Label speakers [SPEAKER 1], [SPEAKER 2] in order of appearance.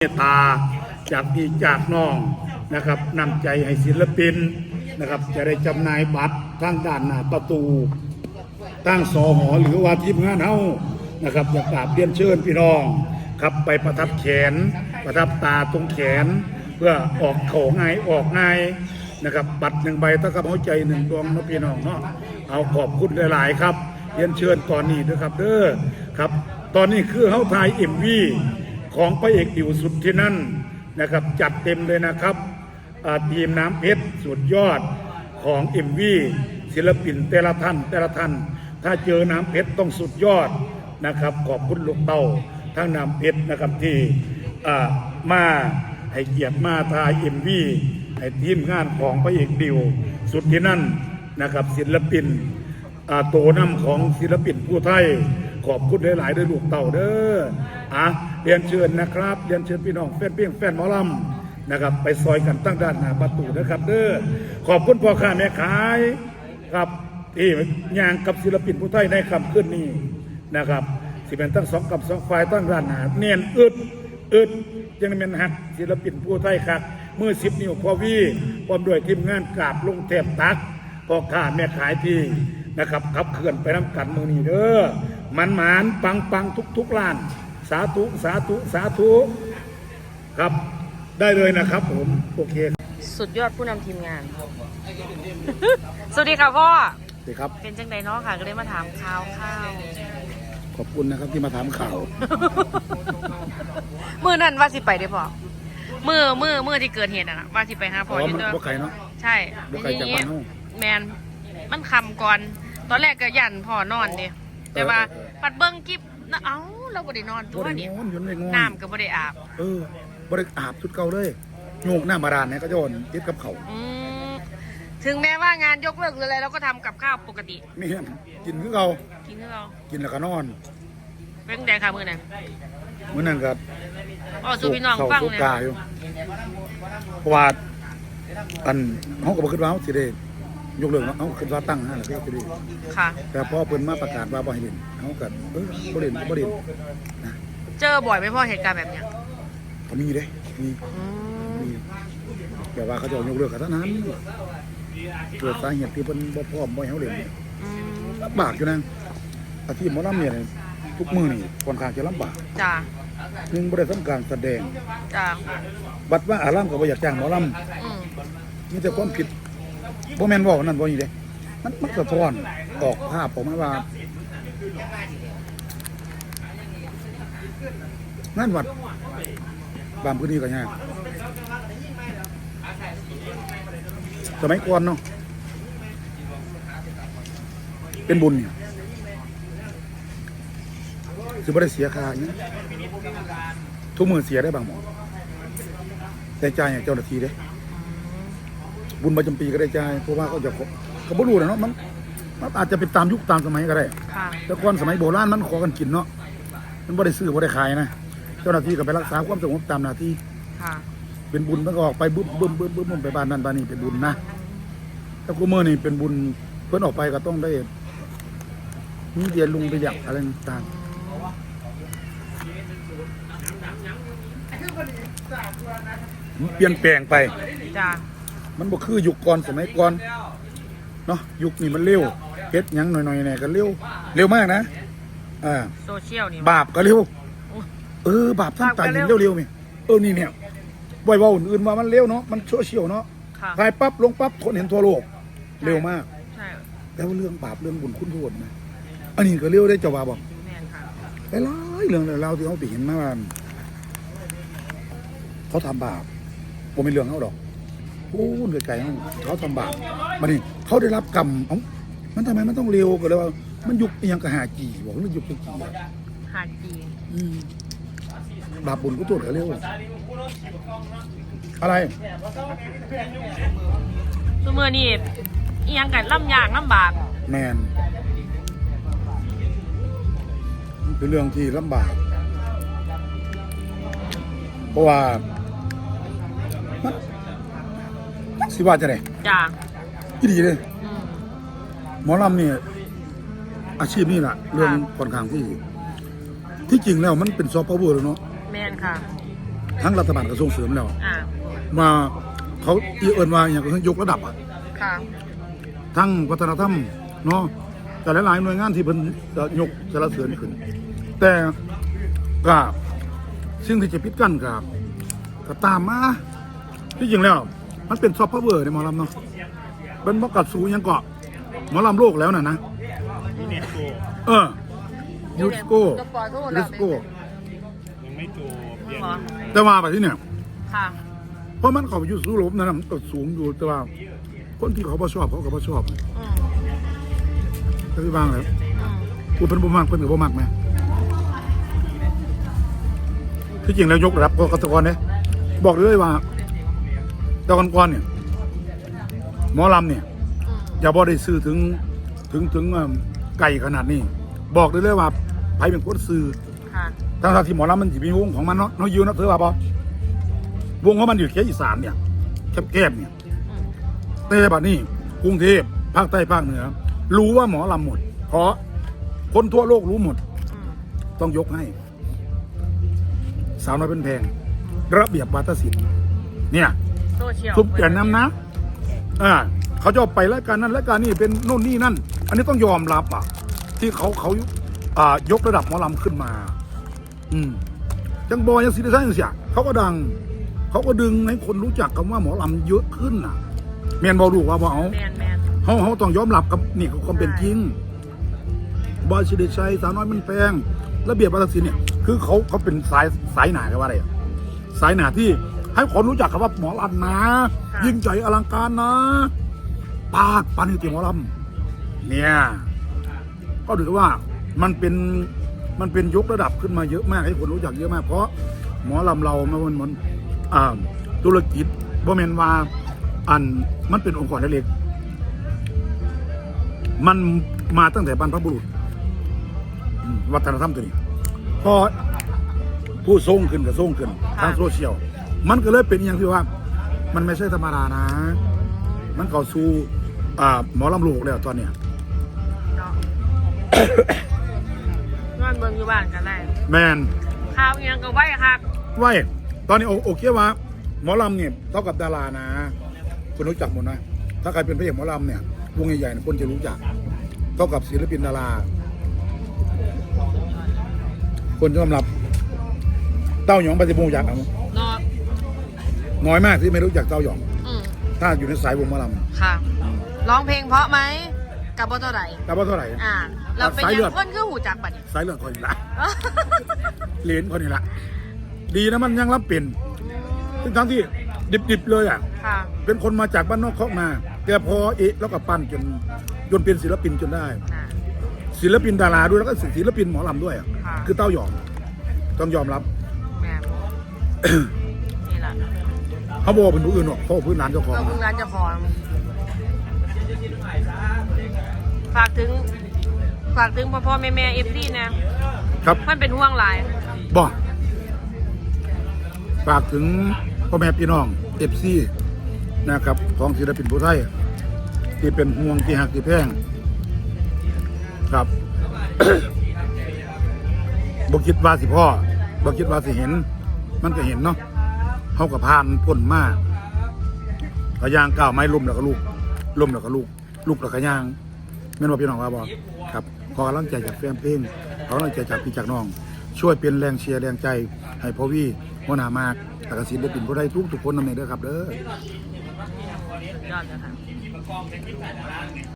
[SPEAKER 1] เมตตาจากพี่จากน้องนะครับนำใจให้ศิลปินนะครับ จะได้จำหน่ายบัตรทางด้านหน้าประตูตั้งสอหอหรือว่าทีมงานเฮานะครับอยากกราบเรียนเชิญพี่น้องครับไปประทับแขน ประทับตาตรงแขน เพื่อออกเข่าง่ายออกง่ายนะครับ บัตรหนึ่งใบเท่ากับหัวใจหนึ่งดวงนะพี่น้องเนาะเอาขอบคุณหลาย ๆ ครับเรียนเชิญตอนนี้ด้วยครับเด้อครับ ตอนนี้คือเฮาทายเอ็มวี ของพระเอกดิวสุดที่นั่นนะครับ จัดเต็มเลยนะครับทีมน้ำเพชรสุดยอดของเอ็มวีศิลปินแต่ละท่านแต่ละท่าน ถ้าเจอน้ำเพชรต้องสุดยอดนะครับ ขอบคุณลูกเต้าทั้งน้ำเพชรนะครับที่มาให้เกียรติมาทายเอ็มวีให้ทีมงานของพระเอกดิวสุดที่นั่นนะครับศิลปินโตน้ำของศิลปินผู้ไทย ขอบคุณหลายๆด้วยลูกเต่าเด้ออะเรียนเชิญนะครับ เรียนเชิญพี่น้องแฟนเพียงแฟนหมอลำนะครับ ไปซอยกันตั้งด้านหน้าประตูนะครับ เด้อขอบคุณพ่อค้าแม่ขายครับที่ยางกับศิลปินผู้ไทยในคำขึ้นนี้นะครับสิเป็นตั้งสองกับสองฝ่ายตั้งด้านหน้าเนียนอึดอึดยังเป็นหักศิลปินผู้ไทยครับมือสิบนิ้วพ่อวีพร้อมด้วยทีมงานกราบลงเทพตักพ่อค้าแม่ขายที่นะครับขับเคลื่อนไปน้ำกันมือนี้เด้อ มันหมานปังปังทุกทุกๆร้าน สาธุสาธุสาธุครับได้เลยนะครับผม โอเค
[SPEAKER 2] สุดยอดผู้นำทีมงาน สวัสดีค่ะพ่อ
[SPEAKER 1] ดีครับ
[SPEAKER 2] เป็นจังไดเนาะค่ะ ก็เลยมาถามข่าวข้าว
[SPEAKER 1] ขอบคุณนะครับที่มาถามข่าว
[SPEAKER 2] มือนั่นว่าสิไปได้อพ่อมือมือมือที่เกิดเหตุอะนะว่าสิไปหาพ่
[SPEAKER 1] อ๋
[SPEAKER 2] อ
[SPEAKER 1] อ
[SPEAKER 2] อยู่
[SPEAKER 1] มัน
[SPEAKER 2] เด้อ
[SPEAKER 1] บ่ไกลเนาะ
[SPEAKER 2] ใช่
[SPEAKER 1] บ่ไกลจากบ้านเฮา
[SPEAKER 2] แมนมันคำก่อน ตอนแรกก็ยันพ่อนอนเดิ แต่ว่า
[SPEAKER 1] เออเออ
[SPEAKER 2] ปัดเบิ้งกิบนะเอ้าเราบ่ได้นอนตั
[SPEAKER 1] บ่
[SPEAKER 2] ว
[SPEAKER 1] ได้
[SPEAKER 2] นี่
[SPEAKER 1] งอนอยู่ในงอน
[SPEAKER 2] น้ำก็บ่ได้อาบ
[SPEAKER 1] เออบ่ได้อาบชุดเก่าเลยโงกหน้าบาดาลเนี่ยก็โยนติดกับเขา
[SPEAKER 2] อืมถึงแม้ว่างานยกเลิกหรืออะไรเราก็ทำกับข้าวปกติ
[SPEAKER 1] ไม่เห็นกินคือเก่า
[SPEAKER 2] กินให้เรา
[SPEAKER 1] กินแล้วก็นอน
[SPEAKER 2] เป็นแดงค่ะมือนั้น
[SPEAKER 1] มื้อนั้นก็
[SPEAKER 2] อ๋อสู่พี่น้อง
[SPEAKER 1] เข้า
[SPEAKER 2] ฟัง
[SPEAKER 1] สู่
[SPEAKER 2] เลย
[SPEAKER 1] กาอยู่เพราะว่าอันเขาก็บ่คิดว่าเขาสิได้ ยกเลิกเนาะเขาคิดว่าตั้งห้าแล้วก็สิได้
[SPEAKER 2] ค่ะ
[SPEAKER 1] แต่พอเพิ่นมาประกาศว่าบ่ให้เล่นเขาก็เออบ่เล่นบ่เล่น
[SPEAKER 2] เจอบ่อยไหมพ่อเหตุการณ์แบบเนี้ย
[SPEAKER 1] ก็มีเด้มี
[SPEAKER 2] อืม
[SPEAKER 1] มีแต่ว่าเขาจะยกเลิกกันเท่านั้นเกิดสาเหตุที่เพิ่นบ่พร้อมบ่ให้เขาเล่น
[SPEAKER 2] อืม
[SPEAKER 1] ลำบากอยู่นะอาชีพหมอลำเนี่ยทุกมื้อนี่ค่อนข้างจะลำบาก
[SPEAKER 2] จ้า
[SPEAKER 1] หนึงบ่ได้ทำการแสดง
[SPEAKER 2] จ้า
[SPEAKER 1] บัดว่าอารามก็บ่อยากจ้างหมอล
[SPEAKER 2] อืมำ
[SPEAKER 1] มีแต่ความผิด บ่แม่นเว้านั่นบ่นี่เด้มันมันสะท้อนออกภาพออกมว่างานวัดบางพื้นที่ก็ยากสมัยก่อนเนาะเป็นบุญเนี่ยคือไม่ได้เสียค่าอย่างนี้ทุกมือเสียได้บางหมอแต่จ่ายให้เจ้าหน้าที่เด้ บุญประจำปีก็ได้จ่ายเพราะว่าเขาจะขอเขาบ่รู้นะเนาะมันมันอาจจะเป็นตามยุคตามสมัยก็ได้
[SPEAKER 2] ค่ะ
[SPEAKER 1] แต่ก่อนสมัยโบราณมันขอกันกินเนาะมันบ่ได้ซื้อบ่ได้ขายนะเจ้าหน้าที่ก็ไปรักษาความสงบตามหน้าที่
[SPEAKER 2] ค่ะ
[SPEAKER 1] เป็นบุญมันก็ออกไปบึ้มบึ้มบึ้มบึ้มบึ้มไปบ้านนั้นบ้านนี้เป็นบุญนะแต่กูเมื่อนี่เป็นบุญเพิ่นออกไปก็ต้องได้มีเดียนลุงไปอยากอะไรต่างๆมันเปลี่ยนแปลงไป
[SPEAKER 2] จ้า
[SPEAKER 1] มันบ่คือยุคก่อนสมัยก่อนเนาะยุคนี้มันเร็วเฮ็ดหยังหน่อยๆเนี่ยก็เร็วเร็วมากนะอ่า
[SPEAKER 2] โซเชียลนี่
[SPEAKER 1] บาปก็เร็ว
[SPEAKER 2] โอ้ย
[SPEAKER 1] เออบาปทั้งตาย
[SPEAKER 2] บาปก็
[SPEAKER 1] ยิ
[SPEAKER 2] เร็
[SPEAKER 1] น
[SPEAKER 2] ว
[SPEAKER 1] เร็วๆนี่เออนี่เนี่ยบ่อยเว่าอื่นๆว่ามันเร็วเนาะมันโซเชียลเนาะ
[SPEAKER 2] ค่ะ
[SPEAKER 1] ถ่ายปั๊บลงปั๊บคนเห็นทั่วโลกเร็วมาก
[SPEAKER 2] ใช่
[SPEAKER 1] แต่ว่าเรื่องบาปเรื่องบุญคุณโทษนะอันนี้ก็เร็วได้เจ้าว่าบอก
[SPEAKER 2] แม่นค่ะ
[SPEAKER 1] หลายๆเรื่องเราวที่เขาไปเห็นมาว่าเขาทำบาปผมไม่เรื่องเขาดอก โอ้ไกลๆเขาเขาทำบาปมานี่เขาได้รับกรรมเอ้ามันทำไมมันต้องเร็วก็เลยว่า มันยุคอหยังกระหาจีบอกมันยุคกะจีอะ
[SPEAKER 2] หาดจี
[SPEAKER 1] อืมบาปบุญกุศลก็เร็วอะไร
[SPEAKER 2] ซุมือนี่อียังกันล่ำยากล่ำบาก
[SPEAKER 1] แมนเป็นเรื่องที่ลำบาก เพราะว่ามันมัน สิว่าจะไหน
[SPEAKER 2] จ้า
[SPEAKER 1] ที่ดีเลย
[SPEAKER 2] อืม
[SPEAKER 1] หมอลำเนี่ยอาชีพนี่แหละเรื่อง
[SPEAKER 2] ค่ะ
[SPEAKER 1] ค่อนข้างที่ ที่จริงแล้วมันเป็นซอฟต์พาวเวอร์เลยเนาะ
[SPEAKER 2] แม่นค่ะ
[SPEAKER 1] ทั้งรัฐบาลกระทรวงเสริมแล้ว
[SPEAKER 2] อ่า
[SPEAKER 1] มาเขาอีเอินว่าอย่างก็ยกระดับอะ
[SPEAKER 2] ค่ะ
[SPEAKER 1] ทั้งวัฒนธรรมเนาะแต่หลายๆหน่วยงานที่เพิ่นจะยกสารเสริญขึ้น แต่ก็สิ่งที่จะพิดกันกับก็ตามมาที่จริงแล้ว มันเป็นซอฟต์พาวเวอร์ในหมอลำเนาะเป็นบอกกัดสูงยังเกาะหมอลำโลกแล้วน่ะนะ
[SPEAKER 3] ยูเนสโก
[SPEAKER 1] เออยูสโก
[SPEAKER 2] จะปล่อยเขาหมด
[SPEAKER 1] ยู
[SPEAKER 2] แล้ว
[SPEAKER 1] สโก
[SPEAKER 3] ยังไม่จบเรียน
[SPEAKER 2] หรอ
[SPEAKER 1] แต่ว่าไปที่เนี่ย
[SPEAKER 2] ค่ะ
[SPEAKER 1] เพราะมันเขาอยู่สูงลบนั่นนะมันก็สูงอยู่แต่ว่า คนที่เขาบ่ชอบเขาก็บ่ชอบ
[SPEAKER 2] อืม
[SPEAKER 1] จะที่บ้างเลย
[SPEAKER 2] อืม
[SPEAKER 1] กูเป็นบ่มากเพิ่นก็บ่มากแหมที่จริงแล้วยกระดับกกตกรเนี่ยบอกเลยว่า ตะกอนก่อนเนี่ยหมอลำเนี่ย
[SPEAKER 2] อืม
[SPEAKER 1] อย่าบ่ได้ซื้อถึงถึงถึงเอิ่มไก่ขนาดนี้ บอกได้เลยว่าไผเป็นคนซื้อ
[SPEAKER 2] ค่ะ
[SPEAKER 1] ทั้งๆที่หมอลำมันสิมีวงของมันเนาะเนาะอยู่เนาะเธอว่าบ่วงของมันอยู่แค่อีสานเนี่ยแคบๆเนี่ย
[SPEAKER 2] อืม
[SPEAKER 1] แต่บัดนี้กรุงเทพภาคใต้ภาคเหนือ รู้ว่าหมอลำหมด เพราะคนทั่วโลกรู้หมด
[SPEAKER 2] อืม
[SPEAKER 1] ต้องยกให้ สาวน้อยเป็นแพง ระเบียบวาทศิลป์เนี่ย
[SPEAKER 2] โซเชียล
[SPEAKER 1] ทุบแก่นน้ำนะ อ่า เขาจะเอาไปรายการนั้นรายการนี้เป็นโน่นนี่นั่น อันนี้ต้องยอมรับอะ ที่เขาเขาอ่ายกระดับหมอลำขึ้นมา อืมจังบอยยังสิได้ใช่ยังเสียเขาก็ดัง เขาก็ดึงให้คนรู้จักคำว่าหมอลำเยอะขึ้นน่ะเมียนบอรู้ว่าบ่เอา
[SPEAKER 2] แมนแมน
[SPEAKER 1] เขาเขาต้องยอมรับกับนี่คือความเป็นจริงบอยชิเดชัยสาวน้อยมันแพงระเบียบวัฒนศิลป์เนี่ย คือเขาเขาเป็นสายสายหนากันว่าอะไรอะสายหนาที่ ให้คนรู้จักคำว่าหมอลำนะ ยิ่งใหญ่อลังการนะ ปากปานิติหมอลำเนี่ย ก็ถือว่ามันเป็นมันเป็นยกระดับขึ้นมาเยอะมากให้คนรู้จักเยอะมาก เพราะหมอลำเรามันมันอ่าธุรกิจบ่แมนว่าอันมันเป็นองค์กรเล็กๆมันมาตั้งแต่บรรพบุรุษอืมวัฒนธรรมตัวนี้พอผู้ทรงขึ้นกับทรงขึ้นทางโซเชียล มันก็เลยเป็นอย่างที่ว่า มันไม่ใช่ธรรมดานะ มันเข้าสู่อ่าหมอลำโลกแล้วตอนเนี้ย
[SPEAKER 2] เนาะนอนเบิ่งอยู่บ้านกันได้
[SPEAKER 1] แมน
[SPEAKER 2] ข้าวอิหยังก็ไหวค่ะ
[SPEAKER 1] ไว้ตอนนี้โอโอเคว่า หมอลำเนี่ยเท่ากับดารานะคุณรู้จักหมดนะ ถ้าใครเป็นพระเอกหมอลำเนี่ยวงใหญ่ๆเนี่ยคนจะรู้จัก เท่ากับศิลปินดารา คนจะยอมรับ เต้าหยองปฏิบูอยากเอา
[SPEAKER 2] เนาะ
[SPEAKER 1] น้อยมากที่ไม่รู้จักเต้าหยอง
[SPEAKER 2] อืม
[SPEAKER 1] ถ้าอยู่ในสายวงหมอล
[SPEAKER 2] ค่ะ ร้องเพลงเพราะไหมกับบ่เท่าไหร่ำ
[SPEAKER 1] แต่ว่าเท่าไหร่
[SPEAKER 2] อ่า เราเป็น
[SPEAKER 1] สาย
[SPEAKER 2] ยั
[SPEAKER 1] เลือด
[SPEAKER 2] งคนคือหูจักบัดนี้
[SPEAKER 1] สายเลือดคนนี้ละเหรียญคนนี้ละดีนะมันยังรับเป็นทั้งทั้งๆที่ดิบๆเลยอะ
[SPEAKER 2] ค่ะ
[SPEAKER 1] เป็นคนมาจากบ้านนอกเคาะมา แต่พอเอะแล้วก็ปั้นจนจนเป็นศิลปินจนได้
[SPEAKER 2] อ่า
[SPEAKER 1] ศิลปินดาราด้วยแล้วก็ศิลปินหมอลำด้วยอะ
[SPEAKER 2] ค่ะ
[SPEAKER 1] คือเต้าหยอง ต้องยอมรับ
[SPEAKER 2] แม่นี่แหละ
[SPEAKER 1] เขาบอกว่าเป็นผู้อื่นหรอกเขาบอกพื้นร้านเจ้าของ
[SPEAKER 2] ก็เพิ่งร้านเจ้าของฝากถึง ฝากถึงพ่อพ่อแม่แม่เอฟซีนะครับมันเป็นห่วงหลาย
[SPEAKER 1] บอกฝากถึงพ่อแม่พี่น้องเอฟซีนะครับ ของศิลปินผู้ไทย ที่เป็นห่วงที่หักที่แพงครับบ่คิดว่าสิพ่อบ่คิดว่าสิเห็น มันก็เห็นเนาะ เขากับพานพ่นมากกระยางก้าวไม้ลุ่มแล้วก็ลูกลุ่มแล้วก็ลูกลูกแล้วก็ย่างแม่นว่าพี่น้องว่าบ่ครับขอกำลังใจจากแฟนเพลงขอกำลังใจจากพี่จากน้อง ช่วยเป็นแรงเชียร์แรงใจ ให้พ่อวี่หัวหน้ามากต่กศิลปินผู้ใดทุกทุกคนนำในเด้อครับเด้อ
[SPEAKER 2] ยอดเลย